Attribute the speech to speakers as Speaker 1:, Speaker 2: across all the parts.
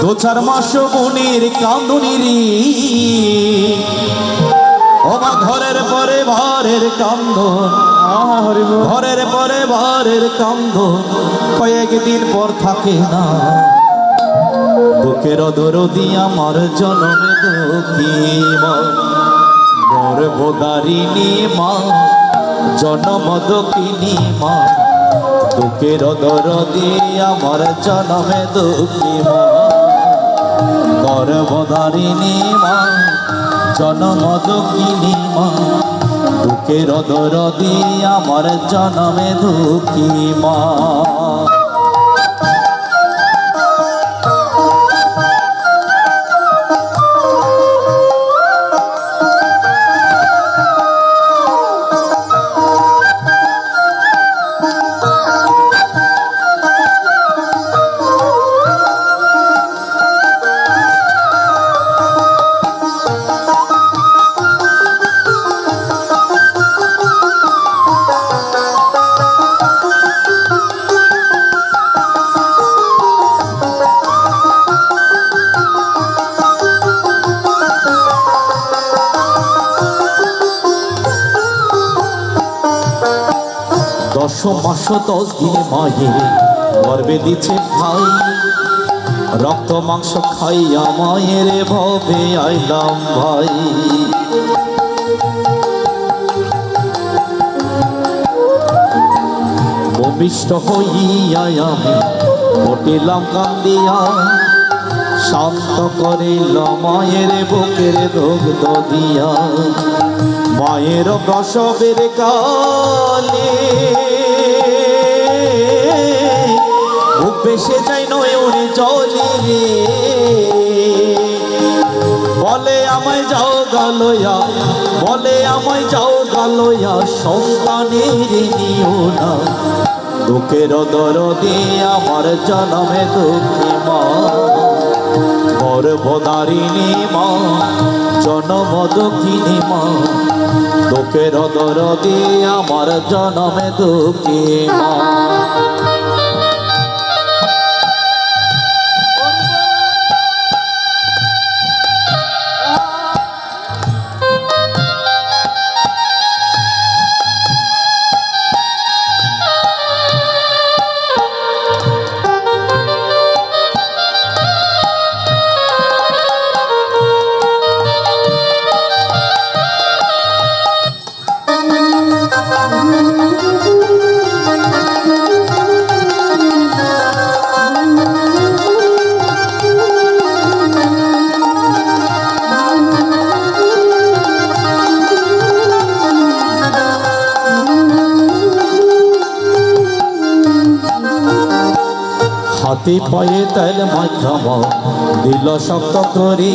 Speaker 1: দু চার মাস মনির কান্দুনিরি ওমা ঘরের পরে ভারের কান্দন ঘরের পরে ভারের কান্দন কয়েকদিন পর থাকে না। বুকের দরদি আমার জনমে দুঃখী গর্ভদারিণী মা। জনম দুঃখিনী মা। দুঃখের দরদি আমার জনমে দুঃখী মা। গর্ভদারিণী মা জনম দুঃখিনী মা দুঃখের দরদি আমার জনমে দুঃখী মা। দশ মাস দশ দিনে মায়ের গর্বে দিচ্ছে ভাই। রক্ত, মাংস খাইয়া মায়ের ভবে আইলাম ভাই। ভূমিষ্ঠ হইয়া আমি ঘটিলাম কান্দিয়া। শান্ত করিল মায়ের বুকের দগ্ধ দিয়া। মায়ের প্রসবের কালে ভেসে যাই নয়নে জলে রে। বলে আমায় যাও গালয়া বলে আমায় যাও গালয়া সন্তানের নিও না। দুঃখের দরদে আমার জনমে দুঃখী মা। গর্ভদারিণী মা জনম দুঃখিনী মা। দুঃখের দরদে আমার জনমে দুঃখী মা। হাতে পায়ে তেল মাধ্যম দিল শক্ত করি।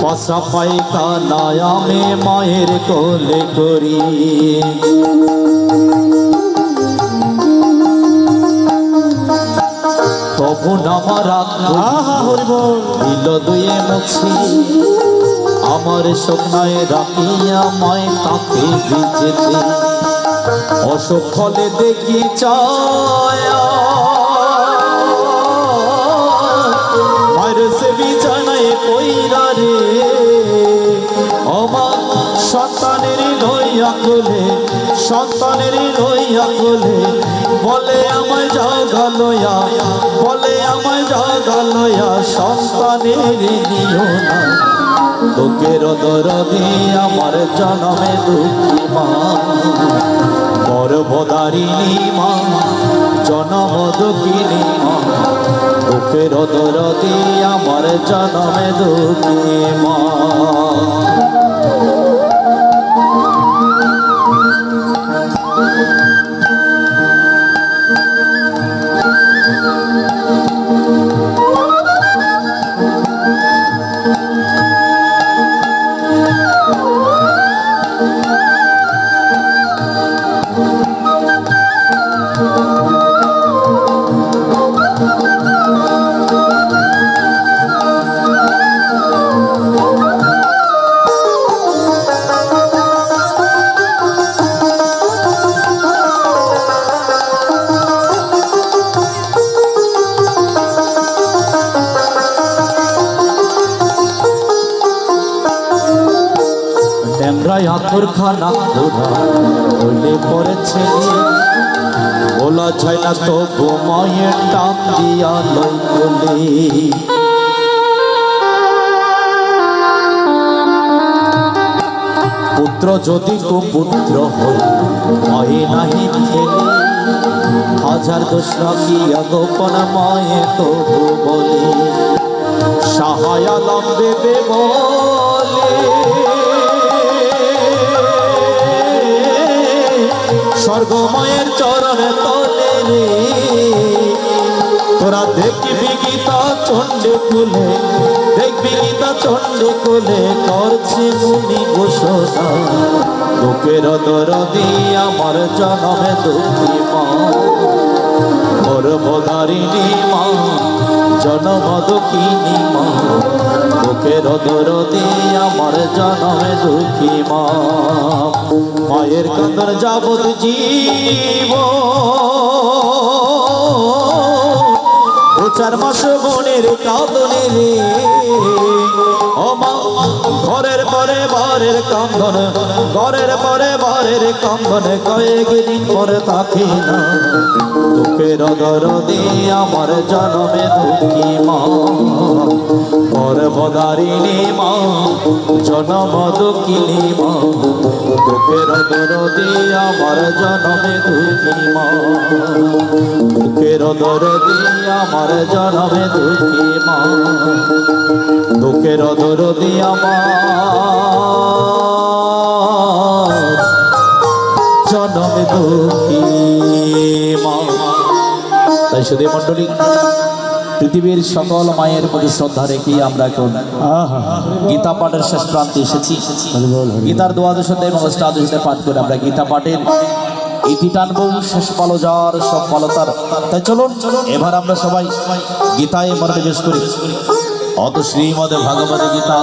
Speaker 1: পশা পায়ে কানায় আমি মায়ের কোলে করি। তবু আমার দিল দুয়ে মুছি। আমার স্বপ্নায় রাখিয়া মায় তাকে ভিজেতে অসুখ ফলে দেখি চায়া। লইয়া কোলে সন্তানের লইয়া কোলে বলে আমায় যাও গালয়া বলে আমায় যাও গালয়া সন্তানের নিও না। লোকের দরদে আমার জনমে দুঃখী মা গর্ভদারিণী মা, জনম দুঃখিনী মা। দুঃখের দরদে আমার জনমে দুঃখী মা ভিটায় আতর খানা ঘোরা পড়েছে না। তো ঘুমায়ের টান দিয়া লই বলে পুত্র যদি কুপুত্র হয় হয় নাহি ফেলে হাজার দোষ রাখিয়া গোপন মায়ে তবু বলে। সাহায়া লম্বে বলে। স্বর্গময়ের চরণ তলে তোরা দেখবি গীতা চণ্ডে কুলে দেখবি গীতা চণ্ডে কুলে করছে মুনি ঘোষণা। বুকের দরদি আমার জনমে দুঃখী মা। পর্বধারিণী মা, জনম দুঃখিনী মা। বুকের দূরতি আমার জনমে দুঃখী মায়ের কান্দর যাবত জীব। চার মাস বোনের কাঁদনে রে। পরে বারের কান্দন ঘরের পরে বারের কান্দন কয়েক দিন পরে থাকে না। দুঃখের দরদি আমার জনমে দুঃখী মা। পরবদারিণী মা, জনম দুঃখিনী মা। দুঃখের দরদি আমার জনমে দুঃখী মা। দুঃখের দরদি আমার জনমে দুঃখী মা। দুঃখের দরদি আমার জনমে দুঃখী তাই শুধু মণ্ডলী পৃথিবীর সকল মায়ের প্রতি শ্রদ্ধা রেখে আমরা এখন গীতা পাঠের শেষ প্রান্তে এসেছি। গীতার দ্বাদশ অধ্যায় এবং অষ্টাদশ পাঠ করে আমরা গীতা পাঠের ইতি টানবো। শেষ পালো যার সব পালো তার। তাই চলুন এবার আমরা সবাই গীতায় মনোনিবেশ করি। অত শ্রীমদ ভাগবত গীতা।